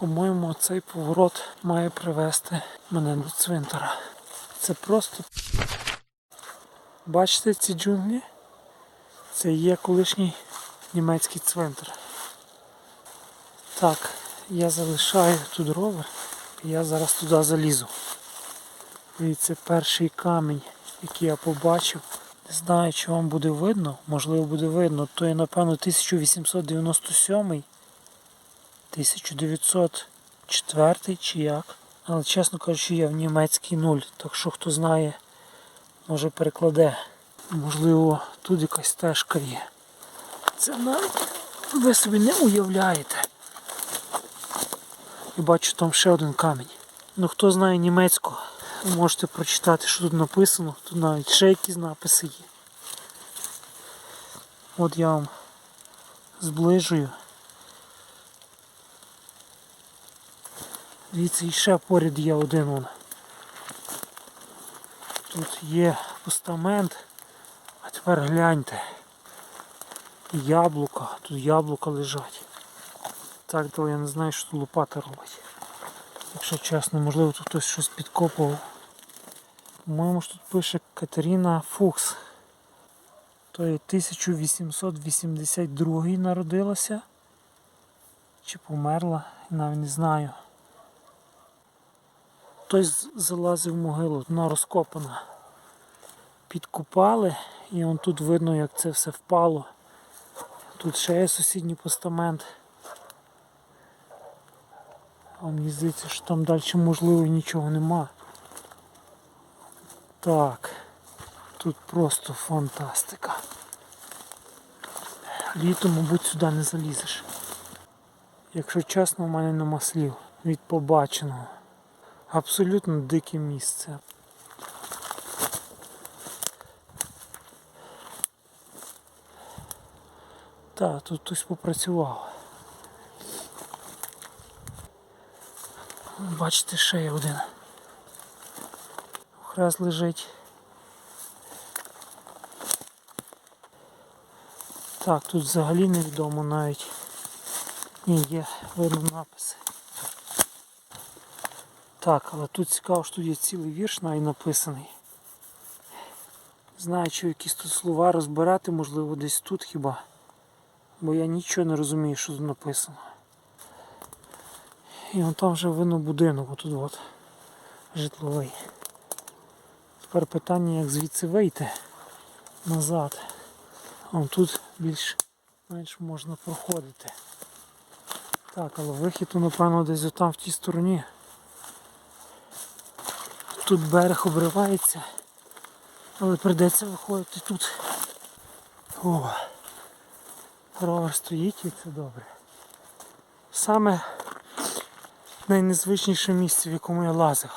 По-моєму, цей поворот має привести мене до цвинтара. Це просто. Бачите ці джунглі? Це є колишній німецький цвинтар. Так, я залишаю тут ровер, і я зараз туди залізу. І це перший камінь, який я побачив. Не знаю, чи вам буде видно, можливо буде видно. То є, напевно, 1897, 1904 чи як. Але чесно кажучи, я в німецький нуль. Так що хто знає, може перекладе. Можливо, тут якась стежка є. Це навіть ви собі не уявляєте. І бачу там ще один камінь. Ну хто знає німецьку, можете прочитати, що тут написано. Тут навіть ще якісь написи є. От я вам зближую. Дивіться, і ще поряд є один вон. Тут є постамент. А тепер гляньте. Яблука. Тут яблука лежать. Так, то я не знаю, що тут лопата робить. Якщо чесно, можливо тут хтось щось підкопував. По-моєму ж тут пише Катерина Фукс. То є 1882 народилася. Чи померла, навіть не знаю. Хтось залазив в могилу, вона розкопана. Підкопали і он тут видно, як це все впало. Тут ще є сусідній постамент. А мені здається, що там далі можливо нічого нема. Так, тут просто фантастика. Літом, мабуть, сюди не залізеш. Якщо чесно, в мене нема слів від побаченого. Абсолютно дике місце. Так, тут хтось попрацював. Бачите, ще є один. Хрест лежить. Так, тут взагалі невідомо навіть. Ні, є, видно написи. Так, але тут цікаво, що тут є цілий вірш навіть написаний. Знаю, що якісь тут слова розбирати, можливо, десь тут хіба. Бо я нічого не розумію, що тут написано. І вон там вже видно будинок, отут от житловий. Тепер питання, як звідси вийти назад. Вон тут більш-менш можна проходити. Так, але вихід, напевно, десь отам в тій стороні. Тут берег обривається, але прийдеться виходити тут. О, ровер стоїть і це добре. Саме найнезвичніше місце, в якому я лазив.